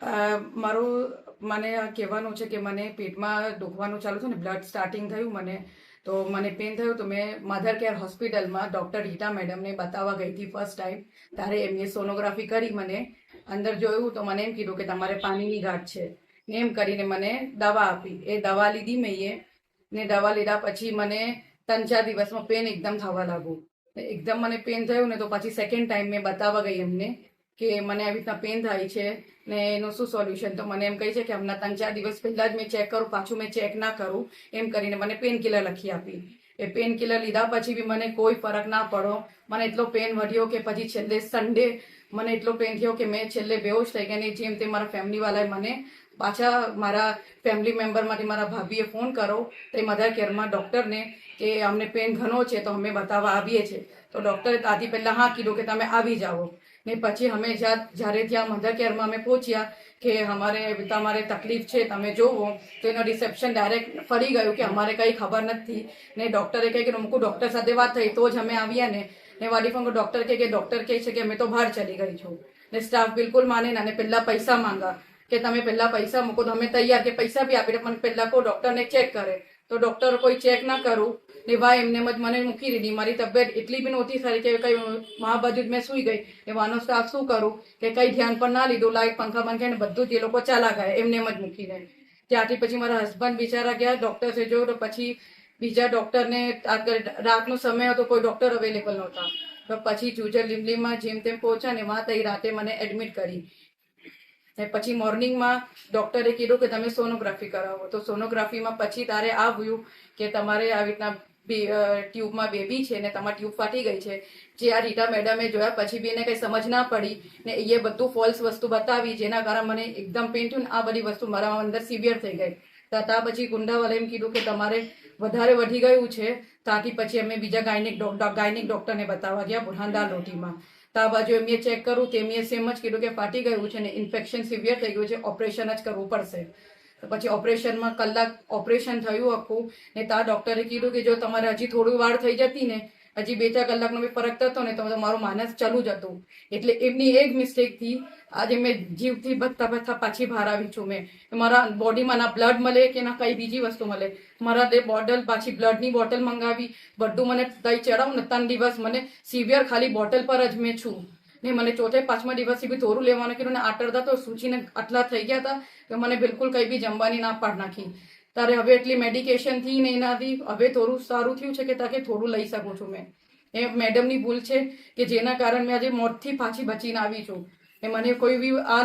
મારું મને કહેવાનું છે કે મને પેટમાં દુખવાનું ચાલુ થયું ને બ્લડ સ્ટાર્ટિંગ થયું મને, તો મને પેન થયું, તો મેં માધર કેર હોસ્પિટલમાં ડૉક્ટર રીટા મેડમને બતાવવા ગઈ હતી ફર્સ્ટ ટાઈમ ત્યારે એમને સોનોગ્રાફી કરી મને, અંદર જોયું તો મને એમ કીધું કે તમારે પાણીની ગાંઠ છે. ને એમ કરીને મને દવા આપી. એ દવા લીધી મેં એ, ને દવા લીધા પછી મને ત્રણ ચાર દિવસમાં પેન એકદમ થવા લાગ્યું. એકદમ મને પેન થયું ને તો પછી સેકન્ડ ટાઈમ મેં બતાવવા ગઈ એમને કે મને આવી રીતના પેન થાય છે ને એનું શું સોલ્યુશન તો મને એમ કહે છે કે હમણાં ત્રણ ચાર દિવસ પહેલાં જ મેં ચેક કરું, પાછું મેં ચેક ના કરું, એમ કરીને મને પેન કિલર લખી આપી. એ પેન કિલર લીધા પછી બી મને કોઈ ફરક ના પડો મને એટલો પેન વધ્યો કે પછી છેલ્લે સન્ડે મને એટલો પેન થયો કે મેં છેલ્લે બેહોશ થઈ ગયા ને જેમ તે મારા ફેમિલીવાળાએ મને પાછા મારા ફેમિલી મેમ્બરમાંથી મારા ભાભીએ ફોન કરો તે મધર કેરમાં ડૉક્ટરને કે અમને પેન ઘણો છે તો અમે બતાવવા આવીએ છીએ. તો ડૉક્ટરે તાથી પહેલાં હા કીધું કે તમે આવી જાઓ. ને પછી અમે જ્યારે ત્યાં મધર કેરમાં અમે પહોંચ્યા કે અમારે તમારે તકલીફ છે, તમે જોવો. તો એનો રિસેપ્શન ડાયરેક્ટ ફરી ગયું કે અમારે કંઈ ખબર નથી. ને ડૉક્ટરે કહે કે અમુક ડૉક્ટર સાથે વાત થઈ, તો જ અમે આવ્યા ને. ને વાડી ફોન ડૉક્ટર કહે કે ડૉક્ટર કહે છે કે અમે તો બહાર ચલી ગઈ છું. ને સ્ટાફ બિલકુલ માને ના પહેલાં પૈસા માંગા કે તમે પહેલાં પૈસા મૂકો તો અમે તૈયાર કે પૈસા બી આપી પણ પહેલાં કોઈ ડોક્ટરને ચેક કરે. તો ડૉક્ટર કોઈ ચેક ના કરું ને ભાઈ એમને જ મને મૂકી દીધી. મારી તબિયત એટલી બી નહોતી સારી કે કઈ મા બાજુ જ મેં સૂઈ ગઈ. એ વાનો સ્ટાફ શું કરું? કે કઈ ધ્યાન પણ ના લીધું. લાઈટ, પંખા બંધ ને બધું જ એ લોકો ચાલા ગયા એમને જ મૂકી દે. ત્યાંથી પછી મારા હસબન્ડ બિચારા ગયા. ડૉક્ટર છે જો તો પછી બીજા ડૉક્ટરને રાતનો સમય હતો. કોઈ ડૉક્ટર અવેલેબલ નહોતા. તો પછી જુજર લીમલીમાં જેમ તેમ પહોંચ્યા ને વાં તઈ રાતે મને એડમિટ કરી. ને પછી મોર્નિંગમાં ડૉક્ટરે કીધું કે તમે સોનોગ્રાફી કરાવો. તો સોનોગ્રાફીમાં પછી તારે આવ્યું કે તમારે આવી રીતના ટ્યુબમાં બેબી છે ને તમારી ટ્યુબ ફાટી ગઈ છે. જે આ રીટા મેડમે જોયા, પછી બી એને કંઈ સમજ ના પડી ને એ બધું ફોલ્સ વસ્તુ બતાવી, જેના કારણે મને એકદમ પેન થયું ને આ બધી વસ્તુ મારા અંદર સિવિયર થઈ ગઈ. ત્યાં પછી ગુંડાવાળા એમ કીધું કે તમારે વધારે વધી ગયું છે ત્યાંથી પછી અમે બીજા ગાયનિક ગાયનિક ડૉક્ટરને બતાવવા ગયા, બુરહાનદાર લોટીમાં. તો આ બાજુ એમને ચેક કરું તેમને સેમ જ કીધું કે ફાટી ગયું છે ને ઇન્ફેક્શન સિવિયર થઈ ગયું છે ઓપરેશન જ કરવું પડશે. પછી ઓપરેશનમાં કલાક ઓપરેશન થયું આખું ને ત્યાં ડૉક્ટરે કીધું કે જો તમારે હજી થોડું વાર થઈ જતી ને હજી બે ચાર કલાકનો બી ફરક થતો ને તો મારો માનસ ચાલુ જ હતું. એટલે એમની એક મિસ્ટેકથી આજે મેં જીવથી બધતા બચતા પાછી બહાર આવી છું મેં. મારા બોડીમાં ના બ્લડ મળે કે ના કઈ બીજી વસ્તુ મળે. મારા તે બોટલ પાછી બ્લડની બોટલ મંગાવી, બધું મને દહીં ચડાવું ને ત્રણ દિવસ મને સિવિયર ખાલી બોટલ પર જ મેં છું. ને મને ચોથે પાંચમા દિવસથી બી થોડું લેવાનું કીધું ને આટરતા તો સૂચીને આટલા થઈ ગયા હતા કે મને બિલકુલ કંઈ બી જમવાની ના પાડ નાખી. તારે હવે એટલી મેડિકેશનથી ને એનાથી હવે થોડું સારું થયું છે કે તાકે થોડું લઈ શકું છું મેં. એ મેડમની ભૂલ છે કે જેના કારણે મેં આજે મોતથી પાછી બચીને આવી છું. એ મને કોઈ બી આ